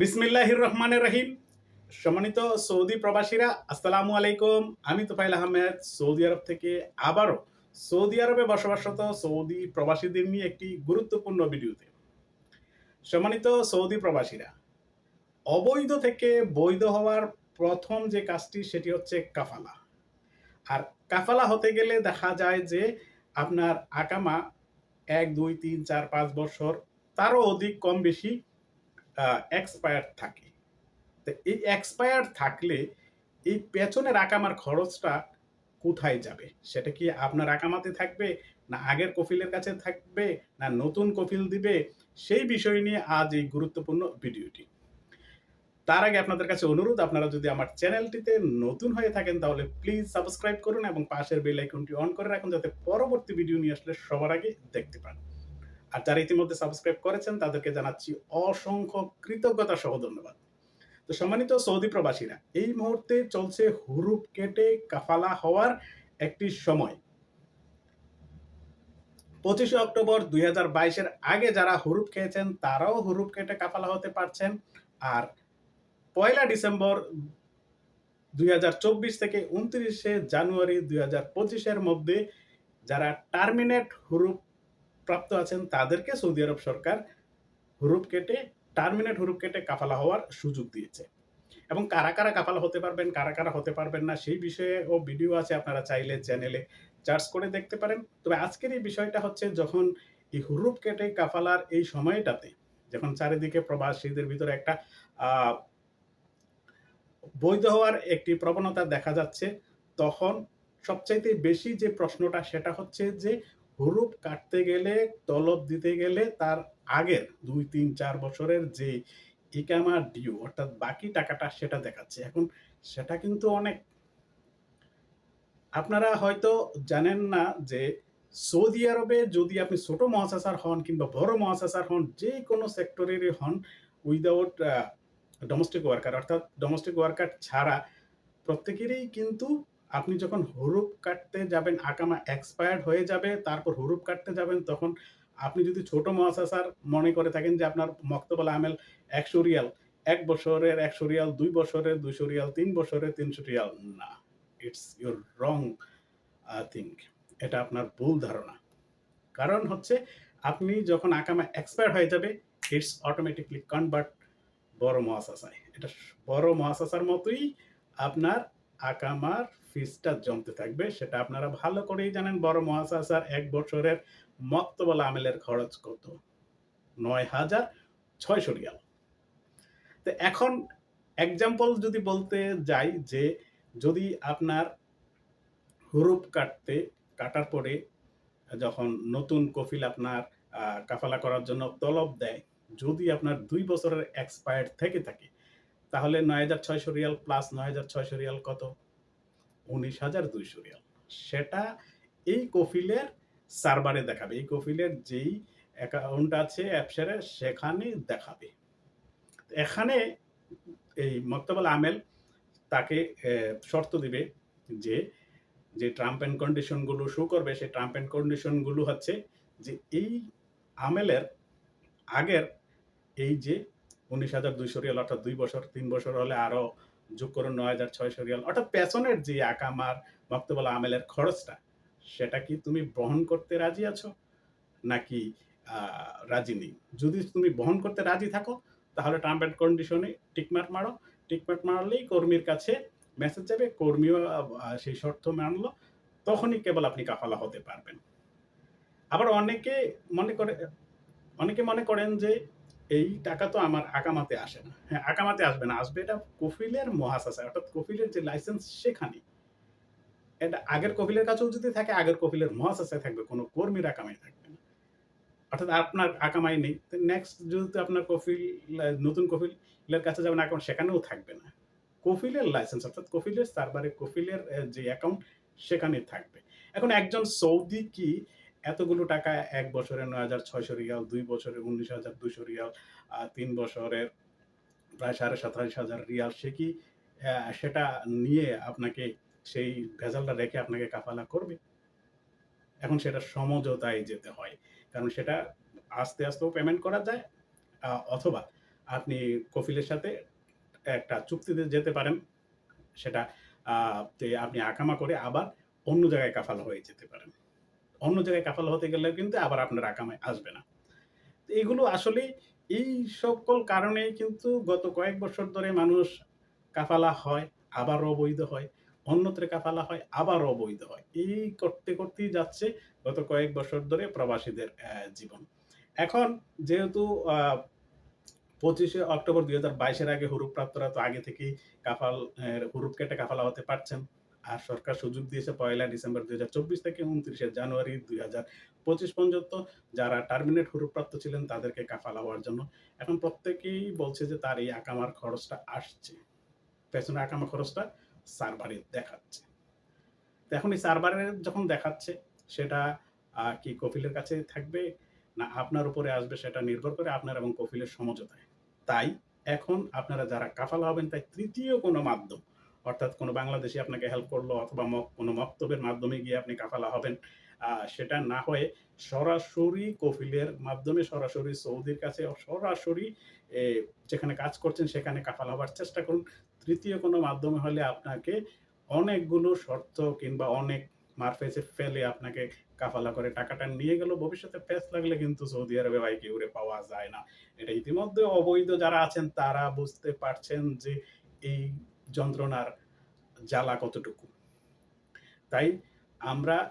বিসমিল্লাহির রহমানের রহিম। সম্মানিত সৌদি প্রবাসীরা, আসসালামু আলাইকুম। আমি তোফাইল আহমেদ, সৌদি আরব থেকে আবারও সৌদি আরবে বসবাসরত সৌদি প্রবাসীদের নিয়ে একটি গুরুত্বপূর্ণ ভিডিওতে। সম্মানিত সৌদি প্রবাসীরা, অবৈধ থেকে বৈধ হওয়ার প্রথম যে কাজটি, সেটি হচ্ছে কাফালা। আর কাফালা হতে গেলে দেখা যায় যে আপনার আকামা এক, দুই, তিন, চার, পাঁচ বছর, তারও অধিক কম বেশি এক্সপায়ার থাকে। তো এই এক্সপায়ার থাকলে এই পেছনের আকামার খরচটা কোথায় যাবে? সেটা কি আপনার আকামাতে থাকবে, না আগের কফিলের কাছে থাকবে, না নতুন কফিল দিবে? সেই বিষয় নিয়ে আজ এই গুরুত্বপূর্ণ ভিডিওটি। তার আগে আপনাদের কাছে অনুরোধ, আপনারা যদি আমার চ্যানেলটিতে নতুন হয়ে থাকেন, তাহলে প্লিজ সাবস্ক্রাইব করুন এবং পাশের বেল আইকনটি অন করে রাখুন, যাতে পরবর্তী ভিডিও নিয়ে আসলে সবার আগে দেখতে পান। আর যারা ইতিমধ্যে সাবস্ক্রাইব করেছেন, তাদেরকে জানাচ্ছি অসংখ্য কৃতজ্ঞতা সহ ধন্যবাদ। তো সম্মানিত সৌদি প্রবাসীরা, এই মুহূর্তে চলছে হুরুপ কেটে কাফালা হওয়ার একটি সময়। পঁচিশে অক্টোবর দুই হাজার বাইশের আগে যারা হুরুপ খেয়েছেন, তারাও হুরুপ কেটে কাফালা হতে পারছেন। আর পয়লা ডিসেম্বর দুই হাজার চব্বিশ থেকে উনত্রিশে জানুয়ারি দুই হাজার পঁচিশের মধ্যে যারা টার্মিনেট হুরুপ প্রাপ্ত আছেন তাদেরকে সৌদি আরব সরকার হুরুপ কেটে, টার্মিনেট হুরুপ কেটে কাফালা হওয়ার সুযোগ দিয়েছে। এবং কারা কারা কাফালা হতে পারবেন, কারা কারা হতে পারবেন না, সেই বিষয়ে ও ভিডিও আছে, আপনারা চাইলে চ্যানেলে চার্জ করে দেখতে পারেন। তবে আজকের এই বিষয়টা হচ্ছে যখন এই হুরুপ কেটে কাফালার এই সময়টাতে, যখন চারিদিকে প্রবাসীদের ভিতরে একটা বৈধ হওয়ার একটি প্রবণতা দেখা যাচ্ছে, তখন সবচাইতে বেশি যে প্রশ্নটা, সেটা হচ্ছে যে হুরুপ কাটতে গেলে, তলব দিতে গেলে তার আগের দুই, তিন, চার বছরের যে ইকামা ডিউ, অর্থাৎ বাকি টাকাটা সেটা দেখাচ্ছে। এখন সেটা কিন্তু অনেক। আপনারা হয়তো জানেন না যে সৌদি আরবে যদি আপনি ছোট মহাসাসার হন কিংবা বড় মহাসাসার হন, যে কোনো সেক্টরেরই হন উইদাউট ডোমেস্টিক ওয়ার্কার অর্থাৎ ডোমেস্টিক ওয়ার্কার ছাড়া প্রত্যেকেরই কিন্তু আপনি যখন হুরুপ কাটতে যাবেন আকামা এক্সপায়ার্ড হয়ে যাবে, তারপর হুরুপ কাটতে যাবেন, তখন আপনি যদি ছোট মহাসাসার মনে করে থাকেন যে আপনার মক্তবল আমেল একশো রিয়াল, এক বছরের একশো রিয়াল, দুই বছরের দুইশো রিয়াল, তিন বছরের তিনশো রিয়াল, না ইটস ইউর রং থিঙ্ক এটা আপনার ভুল ধারণা। কারণ হচ্ছে আপনি যখন আকামা এক্সপায়ার হয়ে যাবে ইটস অটোমেটিকলি কনভার্ট বড় মহাসাসায়। এটা বড় মহাসাসার মতোই আপনার আকামার ফিসটা জমতে থাকবে, সেটা আপনারা ভালো করেই জানেন, বড় মহাসাসার এক বছরের মক্তবল আমেলের খরচ কত? নয় হাজার ছয়শো রিয়াল। তো এখন এক্সাম্পল যদি বলতে যাই যে, যদি আপনার হুরুপ কাটতে, কাটার পরে যখন নতুন কফিল আপনার কাফালা করার জন্য তলব দেয়, যদি আপনার দুই বছরের এক্সপায়ার্ড থেকে থাকে তাহলে নয় হাজার ছয়শো রিয়াল প্লাস নয় হাজার ছয়শো রিয়াল কত? উনিশ হাজার দুইশো রিয়াল। সেটা এই কফিলের সার্ভারে দেখাবে। এই কফিলের যেই অ্যাকাউন্ট আছে অ্যাপসারে সেখানে দেখাবে। এখানে এই মক্তবল আমেল তাকে শর্ত দিবে যে যে ট্রাম্প অ্যান্ড কন্ডিশনগুলো শো করবে, সেই ট্রাম্প অ্যান্ড কন্ডিশনগুলো হচ্ছে যে এই আমেলের আগের এই যে উনিশ হাজার দুইশো রিয়াল অর্থাৎ দুই বছর, তিন বছর হলে আরও যোগ করুন নয় হাজার ছয়শো রিয়াল। অর্থাৎ পেছনের যে আকামার বক্তবলা আমেলের খরচটা, সেটা কি তুমি বহন করতে রাজি আছো? নাকি রাজি নেই? যদি তুমি বহন করতে রাজি থাকো, তাহলে টার্ম অ্যান্ড কন্ডিশনে টিকমার্ক মারো। টিকমার্ক মারলেই কর্মীর কাছে মেসেজ যাবে, কর্মীও সেই শর্ত মানলো, তখনই কেবল আপনি কাফালা হতে পারবেন। আবার অনেকে মনে করে, অনেকে মনে করেন যে এই টাকা তো আমার আকামাতে আসে না। হ্যাঁ আকামাতে আসবে না। আসবে এটা কফিলের মহাসাসা অর্থাৎ কফিলের যে লাইসেন্স সেখানে এটা আগের কফিলের কাছেও যদি থাকে, আগের কফিলের মহাসাসায় থাকবে। কোনো কর্মীর আকামাই থাকবে না। অর্থাৎ আপনার আকামাই নেই। নেক্সট যদি আপনার কফিল, নতুন কফিলের কাছে যাবেন অ্যাকাউন্ট সেখানেও থাকবে না। কফিলের লাইসেন্স অর্থাৎ কফিলের সার্ভারে কফিলের যে অ্যাকাউন্ট সেখানে থাকবে। এখন একজন সৌদি কি এতগুলো টাকা, এক বছরে নয় হাজার ছয়শো রিয়াল, দুই বছরে উনিশ হাজার দুশো রিয়াল তিন বছরের প্রায় সাড়ে সাতাশ হাজার রিয়াল, সে কি সেটা নিয়ে আপনাকে সেই ভেজালটা রেখে আপনাকে কাফালা করবে এখন সেটা সমঝোতায় যেতে হয়, কারণ সেটা আস্তে আস্তেও পেমেন্ট করা যায় অথবা আপনি কফিলের সাথে একটা চুক্তিতে যেতে পারেন। সেটা আপনি আকামা করে আবার অন্য জায়গায় কাফালা হয়ে যেতে পারেন। অন্য জায়গায় কাফালা হতে গেলে কিন্তু আবার আপনার আকামায় আসবে না। তো এগুলো আসলেই এই সকল কারণেই কিন্তু গত কয়েক বছর ধরে মানুষ কাফালা হয়, আবার অবৈধ হয়। অন্যত্রে কাফালা হয়, আবার অবৈধ হয়। এই করতে, করতেই যাচ্ছে গত কয়েক বছর ধরে প্রবাসীদের জীবন। এখন যেহেতু ২৫শে অক্টোবর ২০২২ এর আগে হুরুপ-প্রাপ্তরা তো আগে থেকেই কাফাল হুরুপ কেটে কাফালা হতে পারছেন। আর সরকার সুযোগ দিয়েছে পয়লা ডিসেম্বর ২০২৪ থেকে ২৯শে জানুয়ারি ২০২৫ পর্যন্ত যারা টার্মিনেট হুরুপ-প্রাপ্ত ছিলেন তাদেরকে কাফালা হওয়ার জন্য। এখন প্রত্যেকেই বলছে যে তার এই আকামার খরচটা আসছে। পেছনে আকামা খরচটা সার্ভারে দেখাচ্ছে। এখন এই সার্ভারে যখন দেখাচ্ছে, সেটা কি কফিলের কাছে থাকবে না, আপনার উপরে আসবে, সেটা নির্ভর করে আপনার এবং কফিলের সমঝোতায়। তাই এখন আপনারা যারা কাফালা হবেন, তাই তৃতীয় কোনো মাধ্যম অর্থাৎ কোনো বাংলাদেশি আপনাকে হেল্প করল অথবা কোনো মক্তবের মাধ্যমে গিয়ে আপনি কাফালা হবেন। সেটা না হয়ে সরাসরি কফিলের মাধ্যমে সরাসরি সৌদির কাছে সরাসরি যেখানে কাজ করছেন সেখানে কাফালা হবার চেষ্টা করুন। তৃতীয় কোনো মাধ্যমে হলে আপনাকে অনেকগুলো শর্ত কিংবা অনেক মারফেসে ফেলে আপনাকে কাফালা করে টাকাটা নিয়ে গেল। ভবিষ্যতে প্যাঁচ লাগলে কিন্তু সৌদি আরবে ভাই কেউরে পাওয়া যায় না। এটা ইতিমধ্যে অবৈধ যারা আছেন তারা বুঝতে পারছেন যে এই যন্ত্রণার জ্বালা কতটুকু। তাই আমরা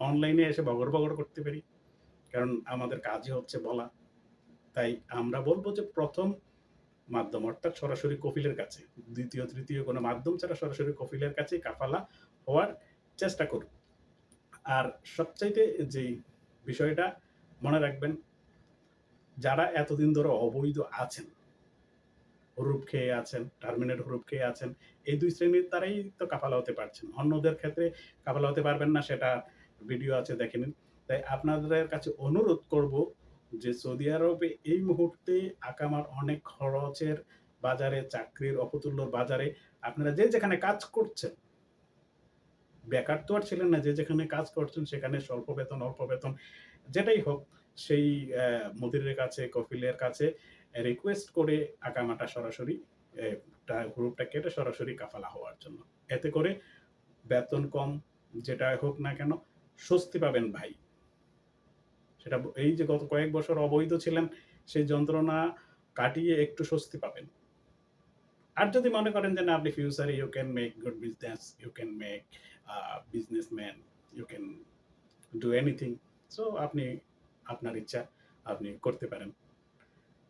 অনলাইনে এসে বগর, বগর করতে পারি। কারণ আমাদের কাজই হচ্ছে বলা। তাই আমরা বলব যে প্রথম মাধ্যম অর্থাৎ সরাসরি কফিলের কাছে। ২য়, ৩য় কোনো মাধ্যম ছাড়া সরাসরি কফিলের কাছে কাফালা হওয়ার চেষ্টা করুন। আর সবচাইতে যেই বিষয়টা মনে রাখবেন যারা এতদিন ধরে অবৈধ আছেন, হুরুপ খেয়ে আছেন, টার্মিনেট হরুপ খেয়ে আছেন, এই দুই শ্রেণির তারাই তো কাফালা হতে পারছেন। অন্যদের ক্ষেত্রে কাফালা হতে পারবেন না সেটা ভিডিও আছে দেখে নিন। তাই আপনাদের কাছে অনুরোধ করব যে সৌদি আরবে এই মুহূর্তে আকামার অনেক খরচের বাজারে, চাকরির অপতুল্য বাজারে আপনারা যে যেখানে কাজ করছেন বেকার তো আর ছিলেন না। যে যেখানে কাজ করছেন সেখানে স্বল্প বেতন, অল্প বেতন যেটাই হোক সেই মুদিরের কাছে, কফিলের কাছে রিকোয়েস্ট করে আকামাটা সরাসরি এ টা কেটে সরাসরি কাফালা হওয়ার জন্য। এতে করে বেতন কম যেটা হোক না কেন স্বস্তি পাবেন ভাই। সেটা এই যে গত কয়েক বছর অবৈধ ছিলেন সেই যন্ত্রণা কাটিয়ে একটু স্বস্তি পাবেন। আর যদি মনে করেন যে না আপনি ফিউচারে you can make good business, you can make businessman, you can do anything. So আপনি আপনার ইচ্ছা আপনি করতে পারেন।